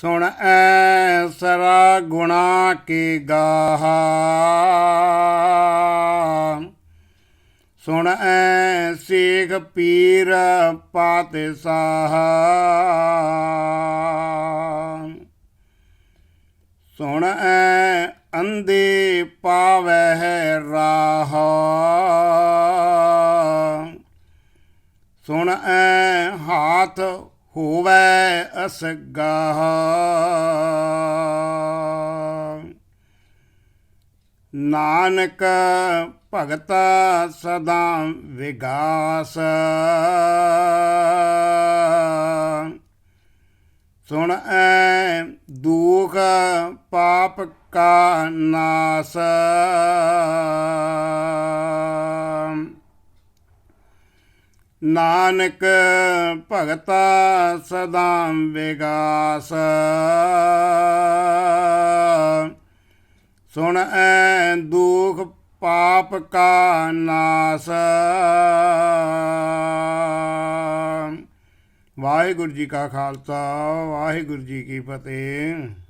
ਸੁਣ ਐ ਸਰਾ ਗੁਣਾ ਕੀ ਗਾਹਾ। ਸੁਣ ਐ ਸੇਖ ਪੀਰ ਪਾਤੇ ਸਾਹਾ ਸੁਣ ਐ ਅੰਦੇ ਪਾਵਹਿ ਰਾਹ। ਸੁਣ ਐ ਹਾਥ ਹੋਵੇ ਅਸਗਾਹ ਨਾਨਕ ਭਗਤ ਸਦਾ ਵਿਗਾਸ। ਸੁਣ ਐ ਦੁਖ ਪਾਪ ਕਾ ਨਾਸ। ਨਾਨਕ ਭਗਤਾ ਸਦਾ ਵਿਗਾਸ। ਸੁਣ ਐ ਦੁਖ ਪਾਪ ਕਾ ਨਾਸ। ਵਾਹਿਗੁਰੂ ਜੀ ਕਾ ਖਾਲਸਾ, ਵਾਹਿਗੁਰੂ ਜੀ ਕੀ ਫਤਿਹ।